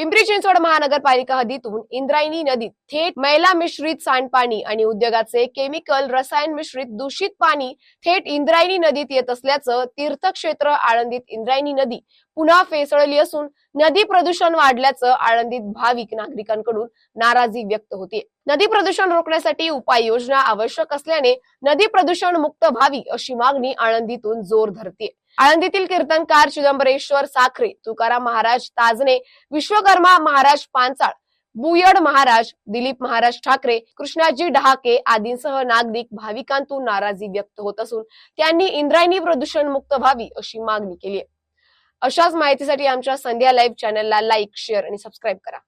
पिंपरी चिंचवड महानगरपालिका हद्दीतून इंद्रायणी नदीत थेट मैला मिश्रित सांडपाणी आणि उद्योगाचे केमिकल रसायन मिश्रित दूषित पाणी थेट इंद्रायणी नदीत येत असल्याचं तीर्थक्षेत्र आळंदीत इंद्रायणी नदी पुन्हा फेसळली असून नदी प्रदूषण वाढल्याचं आळंदीत भाविक नागरिकांकडून नाराजी व्यक्त होते. नदी प्रदूषण रोखण्यासाठी उपाययोजना आवश्यक असल्याने नदी प्रदूषण मुक्त व्हावी अशी मागणी आळंदीतून जोर धरते आळंदीतील कीर्तनकार चिदंबरेश्वर साखरे तुकाराम महाराज ताजने विश्वकर्मा महाराज पांचाळ बुयड महाराज दिलीप महाराज ठाकरे कृष्णाजी डहाके आदींसह नागरिक भाविकांतून नाराजी व्यक्त होत असून त्यांनी इंद्रायणी प्रदूषण मुक्त व्हावी अशी मागणी केली आहे. अशाच माहितीसाठी आमच्या संध्या लाईव्ह चॅनलला लाईक शेअर आणि सबस्क्राईब करा.